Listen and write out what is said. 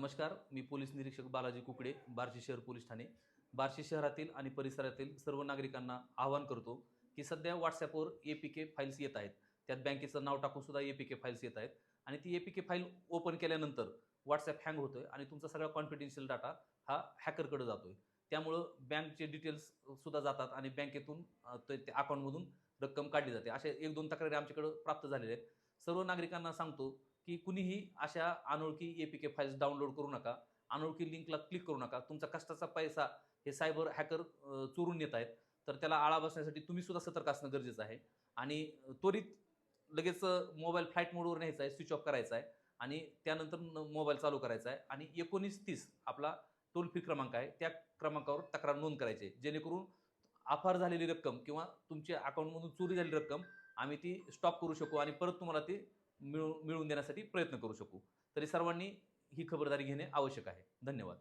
नमस्कार मी पोलीस निरीक्षक बालाजी कुकडे बार्शी शहर पोलीस ठाणे. बार्शी शहरातील आणि परिसरातील सर्व नागरिकांना आवाहन करतो की सध्या व्हॉट्सॲपवर ए पी के फाईल्स येत आहेत. त्यात बँकेचं नाव टाकून सुद्धा ए पी के फाईल्स येत आहेत. आणि ती A P K file open केल्यानंतर व्हॉट्सॲप हँग होतोय आणि तुमचा सगळा कॉन्फिडेन्शियल डाटा हा हॅकरकडे जातोय. त्यामुळं बँकचे डिटेल्स सुद्धा जातात आणि बँकेतून ते त्या अकाउंटमधून रक्कम काढली जाते. अशा एक दोन तक्रारी आमच्याकडं प्राप्त झालेल्या आहेत. सर्व नागरिकांना सांगतो की कुणीही अशा अनोळखी A P K files download करू नका अनोळखी लिंकला क्लिक करू नका. तुमचा कष्टाचा पैसा हे सायबर हॅकर चोरून नेत आहेत. तर त्याला आळा बसण्यासाठी तुम्ही सुद्धा सतर्क असणं गरजेचं आहे. आणि त्वरित लगेच मोबाईल फ्लाईट मोडवर न्यायचा आहे स्विच ऑफ करायचा आहे. आणि त्यानंतर मोबाईल चालू करायचा आहे. आणि एकोणीस तीस आपला टोल फ्री क्रमांक आहे. त्या क्रमांकावर तक्रार नोंद करायची आहे. जेणेकरून अफार झालेली रक्कम किंवा तुमच्या अकाउंटमधून चोरी झालेली रक्कम आम्ही ती स्टॉप करू शकू आणि परत तुम्हाला ती मिळू मिळवून देण्यासाठी प्रयत्न करू शकू. तरी सर्वांनी ही खबरदारी घेणे आवश्यक आहे. धन्यवाद.